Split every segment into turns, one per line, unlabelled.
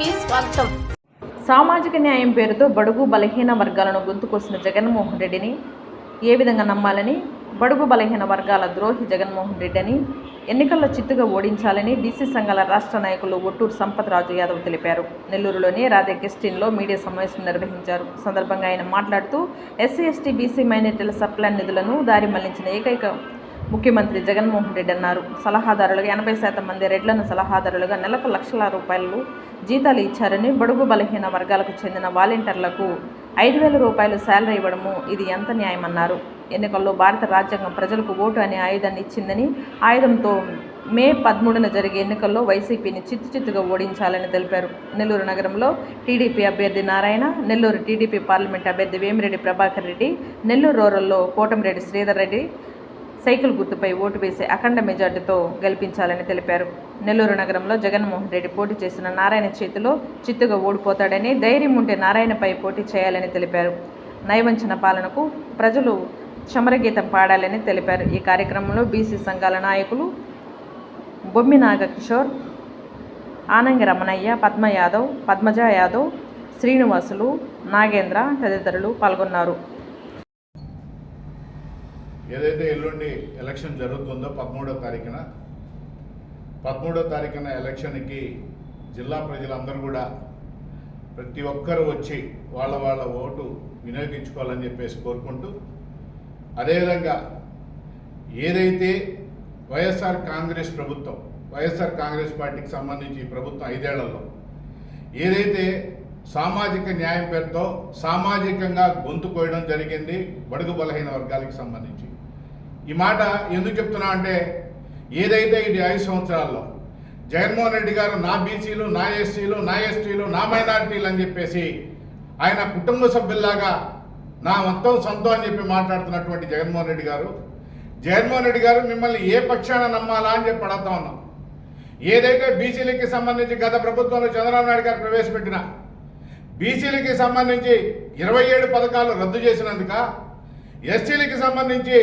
కి స్వాగతం.
సామాజిక న్యాయం పేరుతో బడుగు బలహీన వర్గాలను గొంతుకొసిన జగన్మోహన్ రెడ్డిని ఏ విధంగా నమ్మాలని బడుగు బలహీన వర్గాల ద్రోహి జగన్మోహన్ రెడ్డి అని ఎన్నికల్లో చిత్తుగా ఓడించాలని బీసీ సంఘాల రాష్ట్ర నాయకులు ఒట్టూరు సంపత్రాజు యాదవ్ తెలిపారు. నెల్లూరులోని రాధే గెస్టిన్లో మీడియా సమావేశం నిర్వహించారు. సందర్భంగా ఆయన మాట్లాడుతూ ఎస్సీ ఎస్టీ బీసీ మైనార్టీల సప్లాన్ నిధులను దారి మళ్ళించిన ఏకైక ముఖ్యమంత్రి జగన్మోహన్ రెడ్డి అన్నారు. సలహాదారులుగా ఎనభై శాతం మంది రెడ్లను సలహాదారులుగా నెలకు లక్షల రూపాయలు జీతాలు ఇచ్చారని బడుగు బలహీన వర్గాలకు చెందిన వాలంటీర్లకు ఐదు వేల రూపాయలు శాలరీ ఇవ్వడము ఇది ఎంత న్యాయమన్నారు. ఎన్నికల్లో భారత రాజ్యాంగం ప్రజలకు ఓటు అనే ఆయుధాన్ని ఇచ్చిందని ఆయుధంతో మే పదమూడున జరిగే ఎన్నికల్లో వైసీపీని చిత్తు చిత్తుగా ఓడించాలని తెలిపారు. నెల్లూరు నగరంలో టీడీపీ అభ్యర్థి నారాయణ నెల్లూరు టీడీపీ పార్లమెంట్ అభ్యర్థి వేమిరెడ్డి ప్రభాకర్ రెడ్డి నెల్లూరు రూరల్లో కోటమిరెడ్డి శ్రీధర్ రెడ్డి సైకిల్ గుర్తుపై ఓటు వేసి అఖండ మెజార్టీతో గెలిపించాలని తెలిపారు. నెల్లూరు నగరంలో జగన్మోహన్ రెడ్డి పోటీ చేసిన నారాయణ చేతిలో చిత్తుగా ఓడిపోతాడని ధైర్యం ఉంటే నారాయణపై పోటీ చేయాలని తెలిపారు. నయవంచన పాలనకు ప్రజలు చమరగీతం పాడాలని తెలిపారు. ఈ కార్యక్రమంలో బీసీ సంఘాల నాయకులు బొమ్మి నాగకిషోర్ ఆనంగి రమణయ్య పద్మ యాదవ్ పద్మజ యాదవ్ శ్రీనివాసులు నాగేంద్ర తదితరులు పాల్గొన్నారు.
ఏదైతే ఎల్లుండి ఎలక్షన్ జరుగుతుందో పదమూడో తారీఖున పదమూడో తారీఖున ఎలక్షన్కి జిల్లా ప్రజలందరూ కూడా ప్రతి ఒక్కరు వచ్చి వాళ్ళ వాళ్ళ ఓటు వినియోగించుకోవాలని చెప్పేసి కోరుకుంటూ అదేవిధంగా ఏదైతే వైఎస్ఆర్ కాంగ్రెస్ ప్రభుత్వం వైఎస్ఆర్ కాంగ్రెస్ పార్టీకి సంబంధించి ప్రభుత్వం ఐదేళ్ళలో ఏదైతే సామాజిక న్యాయం పేరుతో సామాజికంగా గొంతు కోయడం జరిగింది బడుగు బలహీన వర్గాలకు సంబంధించి. ఈ మాట ఎందుకు చెప్తున్నా అంటే ఏదైతే ఇది ఐదు సంవత్సరాల్లో జగన్మోహన్ రెడ్డి గారు నా బీసీలు నా ఎస్సీలు నా ఎస్టీలు నా మైనారిటీలు అని చెప్పేసి ఆయన కుటుంబ సభ్యుల్లాగా నా మొత్తం సొంతం అని చెప్పి మాట్లాడుతున్నటువంటి జగన్మోహన్ రెడ్డి గారు జగన్మోహన్ రెడ్డి గారు మిమ్మల్ని ఏ పక్షాన నమ్మాలా అని చెప్పి అడుగుతా ఉన్నాం. ఏదైతే బీసీలకి సంబంధించి గత ప్రభుత్వంలో చంద్రబాబు నాయుడు గారు ప్రవేశపెట్టిన బీసీలకి సంబంధించి ఇరవై ఏడు పథకాలు రద్దు చేసినందుక ఎస్టీలకి సంబంధించి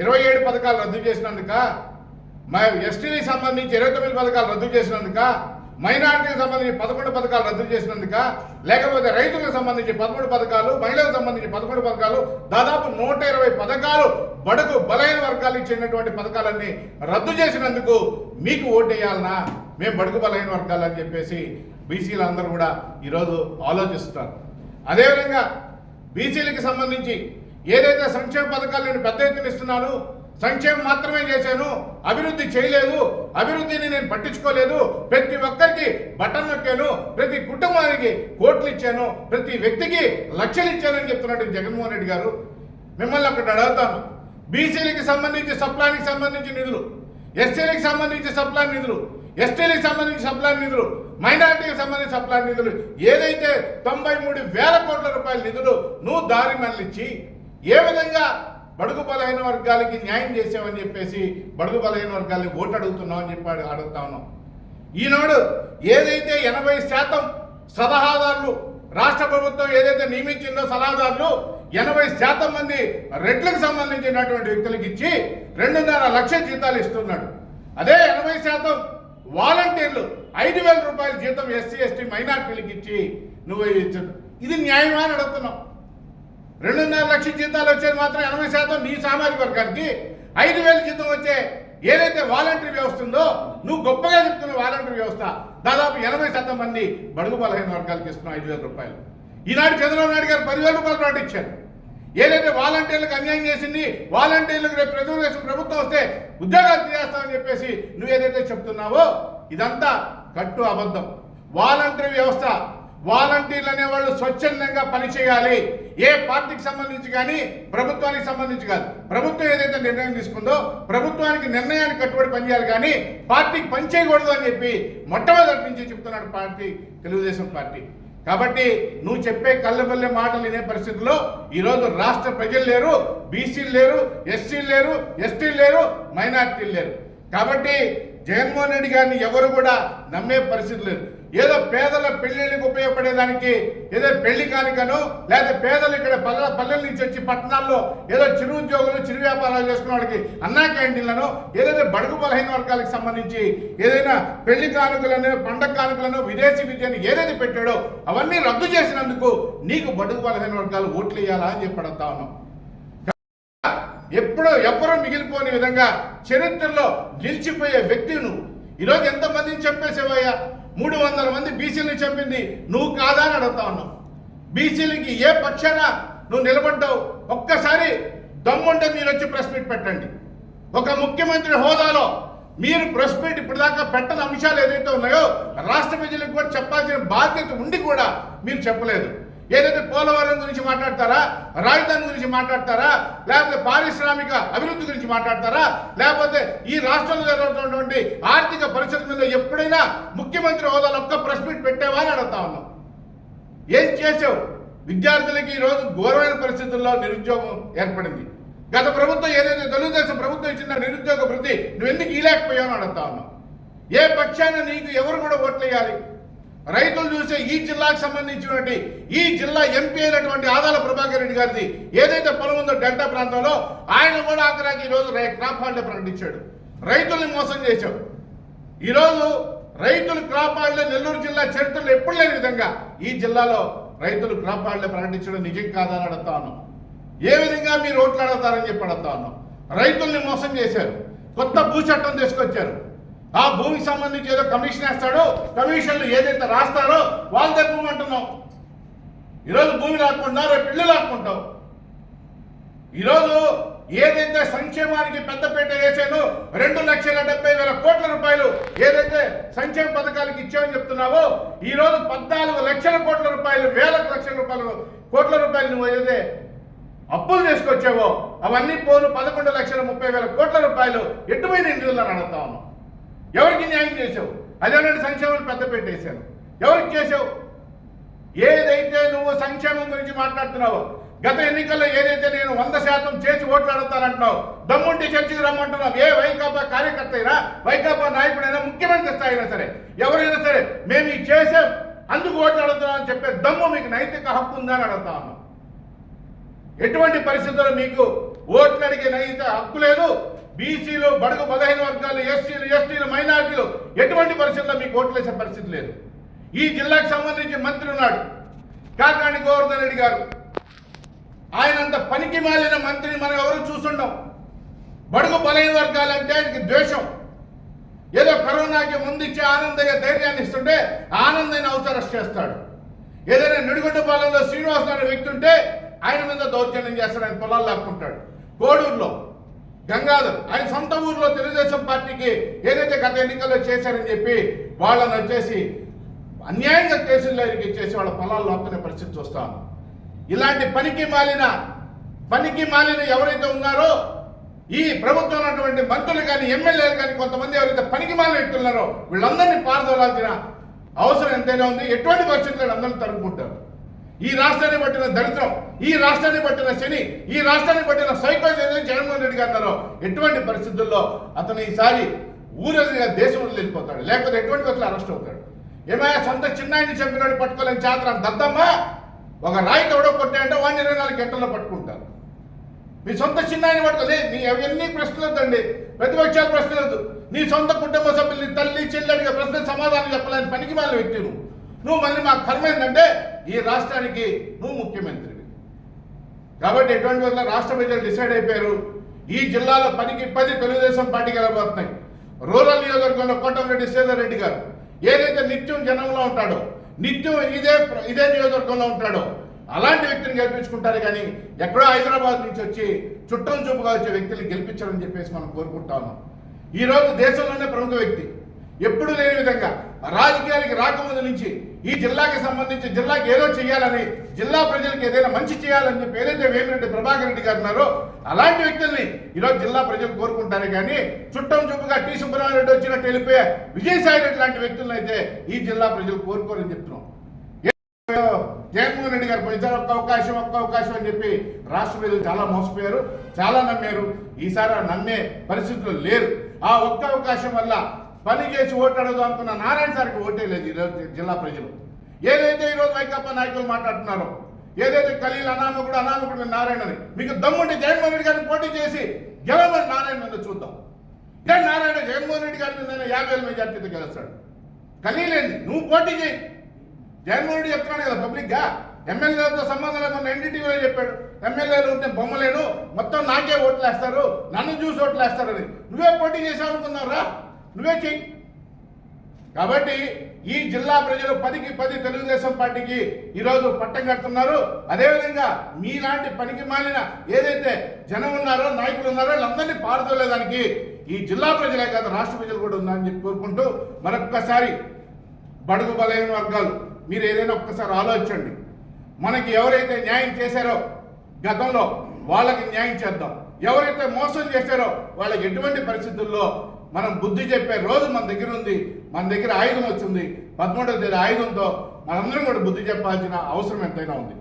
ఇరవై ఏడు పథకాలు రద్దు చేసినందుక మరి ఎస్టీలకు సంబంధించి ఇరవై తొమ్మిది పథకాలు రద్దు చేసినందుక మైనారిటీకి సంబంధించి పదకొండు పథకాలు రద్దు చేసినందుక లేకపోతే రైతులకు సంబంధించి పదమూడు పథకాలు మహిళలకు సంబంధించి పదకొండు పథకాలు దాదాపు నూట ఇరవై పథకాలు బడుగు బలహీన వర్గాలకు ఇచ్చినటువంటి పథకాలన్నీ రద్దు చేసినందుకు మీకు ఓటేయాలనా? మేము బడుగు బలహీన వర్గాలు అని చెప్పేసి బీసీలు అందరూ కూడా ఈరోజు ఆలోచిస్తారు. అదేవిధంగా బీసీలకు సంబంధించి ఏదైతే సంక్షేమ పథకాలు నేను పెద్ద ఎత్తున ఇస్తున్నాను సంక్షేమం మాత్రమే చేశాను అభివృద్ధి చేయలేదు అభివృద్ధిని నేను పట్టించుకోలేదు ప్రతి ఒక్కరికి బటన్ నొక్కాను ప్రతి కుటుంబానికి కోట్లు ఇచ్చాను ప్రతి వ్యక్తికి లక్షలు ఇచ్చానని చెప్తున్నట్టు జగన్మోహన్ రెడ్డి గారు. మిమ్మల్ని అక్కడ అడుగుతాను. బీసీలకి సంబంధించి సప్లానికి సంబంధించి నిధులు ఎస్సీలకు సంబంధించి సప్లాన్ నిధులు ఎస్టీలకు సంబంధించి సప్లాన్ నిధులు మైనార్టీకి సంబంధించి సప్లాన్ నిధులు ఏదైతే తొంభై మూడు వేల కోట్ల రూపాయల నిధులు నువ్వు దారి మళ్ళించి ఏ విధంగా బడుగు బలహీన వర్గాలకి న్యాయం చేసామని చెప్పేసి బడుగు బలహీన వర్గాల్ని ఓటు అడుగుతున్నామని అని చెప్పి అడుగుతా ఉన్నాం. ఈనాడు ఏదైతే ఎనభై శాతం సలహాదారులు రాష్ట్ర ప్రభుత్వం ఏదైతే నియమించిందో సలహాదారులు ఎనభై శాతం మంది రెడ్లకు సంబంధించినటువంటి వ్యక్తులకు ఇచ్చి రెండున్నర లక్ష జీతాలు ఇస్తున్నాడు. అదే ఎనభై శాతం వాలంటీర్లు ఐదు వేల రూపాయల జీతం ఎస్సీ ఎస్టీ మైనార్టీలకు ఇచ్చి నువ్వు ఇచ్చాడు ఇది న్యాయమా అని అడుగుతున్నావు రెండున్నర లక్షల జీతాలు వచ్చేది మాత్రం ఎనభై శాతం నీ సామాజిక వర్గానికి. ఐదు వేల జీతం వచ్చే ఏదైతే వాలంటరీ వ్యవస్థ ఉందో నువ్వు గొప్పగా చెప్తున్న వాలంటరీ వ్యవస్థ దాదాపు ఎనభై శాతం మంది బడుగు బలహీన వర్గాలకు ఇస్తున్నావు ఐదు వేల రూపాయలు. ఈనాడు చంద్రబాబు నాయుడు గారు పదివేల రూపాయలు ప్రకటించారు. ఏదైతే వాలంటీర్లకు అన్యాయం చేసింది వాలంటీర్లకు రేపు తెలుగుదేశం ప్రభుత్వం వస్తే ఉద్యోగాలు తీసేస్తామని చెప్పేసి నువ్వు ఏదైతే చెప్తున్నావో ఇదంతా కట్టు అబద్ధం. వాలంటరీ వ్యవస్థ వాలంటీర్లు అనేవాళ్ళు స్వచ్ఛందంగా పనిచేయాలి. ఏ పార్టీకి సంబంధించి కానీ ప్రభుత్వానికి సంబంధించి కాదు. ప్రభుత్వం ఏదైతే నిర్ణయం తీసుకుందో ప్రభుత్వానికి నిర్ణయానికి కట్టుబడి పనిచేయాలి కానీ పార్టీకి పనిచేయకూడదు అని చెప్పి మొట్టమొదటి నుంచి చెప్తున్నాడు పార్టీ తెలుగుదేశం పార్టీ. కాబట్టి నువ్వు చెప్పే కళ్ళబల్లె మాటలు వినే పరిస్థితుల్లో ఈరోజు రాష్ట్ర ప్రజలు లేరు బీసీలు లేరు ఎస్సీలు లేరు ఎస్టీలు లేరు మైనార్టీలు లేరు. కాబట్టి జగన్మోహన్ రెడ్డి గారిని ఎవరు కూడా నమ్మే పరిస్థితి లేదు. ఏదో పేదల పెళ్ళిళ్ళకి ఉపయోగపడేదానికి ఏదో పెళ్ళి కానికను లేదా పేదలు ఇక్కడ పల్లె పల్లెల నుంచి వచ్చి పట్టణాల్లో ఏదో చిరు ఉద్యోగులు చిరు వ్యాపారాలు చేసుకున్న వాళ్ళకి అన్నా క్యాంటీన్లను ఏదైతే బడుగు బలహీన వర్గాలకు సంబంధించి ఏదైనా పెళ్ళి కానుకలను పండగ కానుకలను విదేశీ విద్యను ఏదైతే పెట్టాడో అవన్నీ రద్దు చేసినందుకు నీకు బడుగు బలహీన వర్గాలు ఓట్లు వేయాలా అని చెప్పి అడుగుతా ఉన్నాం. ఎప్పుడో ఎవ్వరూ మిగిలిపోని విధంగా చరిత్రలో నిలిచిపోయే వ్యక్తి నువ్వు. ఈరోజు ఎంతమందిని చంపేసేవయ్యా మూడు వందల మంది బీసీలని చంపింది నువ్వు కాదా అని అడుగుతా ఉన్నావు. బీసీలకి ఏ పక్షాన నువ్వు నిలబడ్డావు? ఒక్కసారి దమ్ముంటే మీరు వచ్చి ప్రెస్ మీట్ పెట్టండి. ఒక ముఖ్యమంత్రి హోదాలో మీరు ప్రెస్ మీట్ ఇప్పటిదాకా పెట్టని అంశాలు ఏదైతే ఉన్నాయో రాష్ట్ర ప్రజలకు కూడా చెప్పాల్సిన బాధ్యత ఉండి కూడా మీరు చెప్పలేదు. ఏదైతే పోలవరం గురించి మాట్లాడతారా రాజధాని గురించి మాట్లాడతారా లేకపోతే పారిశ్రామిక అభివృద్ధి గురించి మాట్లాడతారా లేకపోతే ఈ రాష్ట్రంలో జరుగుతున్నటువంటి ఆర్థిక పరిస్థితి మీద ఎప్పుడైనా ముఖ్యమంత్రి హోదాలో ఒక్క ప్రెస్ మీట్ పెట్టావా అని అడుగుతా ఉన్నాం. ఏం చేసావు? విద్యార్థులకి ఈరోజు ఘోరమైన పరిస్థితుల్లో నిరుద్యోగం ఏర్పడింది. గత ప్రభుత్వం ఏదైతే తెలుగుదేశం ప్రభుత్వం ఇచ్చిన నిరుద్యోగ వృద్ధి నువ్వు ఎందుకు ఇలేకపోయావు అని అడుగుతా ఉన్నావు ఏ పక్షాన నీకు ఎవరు కూడా ఓట్లు వేయాలి రైతులు చూసే ఈ జిల్లాకు సంబంధించినటువంటి ఈ జిల్లా ఎంపీ అయినటువంటి ఆదాల ప్రభాకర్ రెడ్డి గారిది ఏదైతే పొలం ఉందో డెల్టా ప్రాంతంలో ఆయన కూడా ఆఖరాకి ఈరోజు రై- క్రాప్ హాలిడే ప్రకటించాడు. రైతుల్ని మోసం చేశాడు ఈరోజు రైతులు క్రాప్ హాలిడే నెల్లూరు జిల్లా చరిత్రలో ఎప్పుడు లేని విధంగా ఈ జిల్లాలో రైతులు క్రాప్ హాలిడే ప్రకటించడం నిజం కాదని అడుగుతా ఏ విధంగా మీరు ఓట్లు అడుగుతారని చెప్పి అడుగుతా రైతుల్ని మోసం చేశారు. కొత్త భూ చట్టం తీసుకొచ్చారు. ఆ భూమికి సంబంధించి ఏదో కమిషన్ వేస్తాడో కమిషన్లు ఏదైతే రాస్తారో వాళ్ళ దగ్గర ఈరోజు భూమి లాక్కుండా రేపు ఇల్లు లాక్కుంటావు. ఈరోజు ఏదైతే సంక్షేమానికి పెద్దపేట వేసాను రెండు లక్షల డెబ్బై వేల కోట్ల రూపాయలు ఏదైతే సంక్షేమ పథకాలకు ఇచ్చామని చెప్తున్నావో ఈరోజు పద్నాలుగు లక్షల కోట్ల రూపాయలు వేల లక్షల రూపాయలు కోట్ల రూపాయలు నువ్వు ఏదైతే అప్పులు తీసుకొచ్చావో అవన్నీ పోను పదకొండు లక్షల ముప్పై వేల కోట్ల రూపాయలు ఎటువైన నిధులను అడుగుతా ఉన్నావు. ఎవరికి న్యాయం చేసావు అదేనంటే సంక్షేమం పెద్ద పెట్టేశాను. ఎవరికి చేసావు ఏదైతే నువ్వు సంక్షేమం గురించి మాట్లాడుతున్నావో గత ఎన్నికల్లో ఏదైతే నేను వంద శాతం చేసి ఓట్లు అడుగుతానంటున్నావు దమ్ముంటి చర్చకు రమ్మంటున్నావు. ఏ వైకాపా కార్యకర్త అయినా వైకాపా నాయకుడైనా ముఖ్యమంత్రి స్థాయి అయినా సరే ఎవరైనా సరే మేము ఇది చేసాం అందుకు ఓట్లు అడుగుతున్నాం అని చెప్పే దమ్ము మీకు నైతిక హక్కు ఉందా అని అడుగుతా ఉన్నాం. ఎటువంటి పరిస్థితుల్లో మీకు ఓట్లు అడిగే నైతిక హక్కు లేదు? బీసీలు బడుగు బలహీన వర్గాలు ఎస్సీలు ఎస్టీలు మైనారిటీలు ఎటువంటి పరిస్థితుల్లో మీకు ఓట్లు వేసే పరిస్థితి లేదు. ఈ జిల్లాకు సంబంధించి మంత్రి ఉన్నాడు. కాకాణి గోవర్ధన్ రెడ్డి గారు. ఆయనంత పనికి మాలిన మంత్రిని మనం ఎవరు చూసుండం బడుగు బలహీన వర్గాలంటే ఆయనకి ద్వేషం. ఏదో కరోనాకి ముందు ఇచ్చే ఆనందయ్య ధైర్యాన్ని ఇస్తుంటే ఆనందయ్యని అవసరం చేస్తాడు. ఏదైనా నిడుగుంట పాలనలో శ్రీనివాస్ అనే వ్యక్తి ఉంటే ఆయన మీద దౌర్జన్యం చేస్తాడు ఆయన పొలాలు లాక్కుంటాడు. కోడూరులో గంగాధర్ ఆయన సొంత ఊర్లో తెలుగుదేశం పార్టీకి ఏదైతే గత ఎన్నికల్లో చేశారని చెప్పి వాళ్ళని వచ్చేసి అన్యాయంగా కేసుల్లో ఇచ్చేసి వాళ్ళ పొలాలు లాక్కునే పరిస్థితి చూస్తాం ఇలాంటి పనికి మాలిన పనికి మాలిన ఎవరైతే ఉన్నారో ఈ ప్రభుత్వం ఉన్నటువంటి మంత్రులు కానీ ఎమ్మెల్యేలు కానీ కొంతమంది ఎవరైతే పనికి మాలిన వ్యక్తులున్నారో వీళ్ళందరినీ పారదోలాల్సిన అవసరం ఎంతైనా ఉంది. ఎటువంటి పరిస్థితులు అందరూ తరుముకుంటారు? ఈ రాష్ట్రాన్ని పట్టిన దరిద్రం ఈ రాష్ట్రాన్ని పట్టిన శని ఈ రాష్ట్రాన్ని పట్టిన సైకో ఏదైతే జగన్మోహన్ రెడ్డి గారు ఎటువంటి పరిస్థితుల్లో అతను ఈసారి ఊరదిగా దేశం వెళ్ళిపోతాడు లేకపోతే ఎటువంటి వ్యక్తులు అరెస్ట్ అవుతాడు? ఏమైనా సొంత చిన్నాయిని చంపినాడు పట్టుకోలేని చాత్రం దద్దమ్మా? ఒక రాయి తోడో కొట్టాయంటే వాడిని ఇరవై నాలుగు గంటల్లో పట్టుకుంటారు. మీ సొంత చిన్నాయిని పట్టుకోలే నీ అవన్నీ ప్రశ్నలద్దండి ప్రతిపక్షాలు ప్రశ్నలద్దు నీ సొంత కుటుంబ సభ్యులు నీ తల్లి చెల్లెడిగా ప్రశ్న సమాధానం చెప్పలేని పనికి మాలిన వ్యక్తి నువ్వు. నువ్వు మళ్ళీ మాకు కర్మ ఏంటంటే ఈ రాష్ట్రానికి నువ్వు ముఖ్యమంత్రివి. కాబట్టి ఎటువంటి వల్ల రాష్ట్ర ప్రజలు డిసైడ్ అయిపోయారు? ఈ జిల్లాలో పనికి పది తెలుగుదేశం పార్టీకి వెళ్ళబోతున్నాయి రూరల్ నియోజకవర్గంలో కోటమిరెడ్డి శ్రీధర్ రెడ్డి గారు ఏదైతే నిత్యం జనంలో ఉంటాడో నిత్యం ఇదే ఇదే నియోజకవర్గంలో ఉంటాడో అలాంటి వ్యక్తిని గెలిపించుకుంటారు కానీ ఎక్కడో హైదరాబాద్ నుంచి వచ్చి చుట్టం చూపుగా వచ్చే వ్యక్తులు గెలిపించాలని చెప్పేసి మనం కోరుకుంటా ఉన్నాం. ఈ రోజు దేశంలోనే ప్రముఖ వ్యక్తి ఎప్పుడు లేని విధంగా రాజకీయాలకి రాకముందు నుంచి ఈ జిల్లాకి సంబంధించి జిల్లాకి ఏదో చేయాలని జిల్లా ప్రజలకు ఏదైనా మంచి చేయాలని చెప్పి ఏదైతే వేమిరెడ్డి ప్రభాకర్ రెడ్డి గారు ఉన్నారో అలాంటి వ్యక్తుల్ని ఈరోజు జిల్లా ప్రజలు కోరుకుంటారే. కానీ చుట్టం చూపుగా టీ సుబ్రహ్మణ్యరెడ్డి వచ్చినట్టు వెళ్ళిపోయే విజయసాయి రెడ్డి లాంటి వ్యక్తులను అయితే ఈ జిల్లా ప్రజలు కోరుకోరని చెప్తున్నాం. జగన్మోహన్ రెడ్డి గారు పోయినసారి ఒక్క అవకాశం ఒక్క అవకాశం అని చెప్పి రాష్ట్ర ప్రజలు చాలా మోసపోయారు చాలా నమ్మారు. ఈసారి నమ్మే పరిస్థితులు లేరు. ఆ ఒక్క అవకాశం వల్ల పని చేసి ఓటు అడగదు అనుకున్న నారాయణ సార్కి ఓటే లేదు ఈరోజు జిల్లా ప్రజలు. ఏదైతే ఈరోజు వైకాపా నాయకులు మాట్లాడుతున్నారో ఏదైతే ఖలీల్ అనామకుడు అనామకుడు నారాయణని మీకు దమ్ముంటే జగన్మోహన్ రెడ్డి గారిని పోటీ చేసి గెలవని నారాయణ మీద చూద్దాం. ఏ నారాయణ జగన్మోహన్ రెడ్డి గారి మీద యాభై వేల మెజార్టీతో గెలుస్తాడు. ఖలీలేంది నువ్వు పోటీ చేయి. జగన్మోహన్ రెడ్డి చెప్తున్నాడు కదా పబ్లిక్గా ఎమ్మెల్యేలతో సంబంధం లేకుండా ఎన్డీటీవీలో చెప్పాడు. ఎమ్మెల్యేలు ఉంటే బొమ్మలేను మొత్తం నాకే ఓట్లు వేస్తారు నన్ను చూసి ఓట్లు వేస్తారని నువ్వే పోటీ చేసావు అనుకున్నావురా నువ్వే చెయ్యి. కాబట్టి ఈ జిల్లా ప్రజలు పదికి పది తెలుగుదేశం పార్టీకి ఈరోజు పట్టం కడుతున్నారు. అదేవిధంగా మీలాంటి పనికి మాలిన ఏదైతే జనం ఉన్నారో నాయకులు ఉన్నారో వాళ్ళందరినీ పారుదోలేదానికి ఈ జిల్లా ప్రజలే కాదు రాష్ట్ర ప్రజలు కూడా ఉందని చెప్పి కోరుకుంటూ మరొక్కసారి బడుగు బలైన వర్గాలు మీరు ఏదైనా ఒక్కసారి ఆలోచించండి. మనకి ఎవరైతే న్యాయం చేశారో గతంలో వాళ్ళకి న్యాయం చేద్దాం. ఎవరైతే మోసం చేశారో వాళ్ళకి ఎటువంటి పరిస్థితుల్లో మనం బుద్ధి చెప్పే రోజు మన దగ్గర ఉంది మన దగ్గర ఆయుధం వచ్చింది. పదమూడవ తేదీ ఆయుధంతో మనందరం కూడా బుద్ధి చెప్పాల్సిన అవసరం ఎంతైనా ఉంది.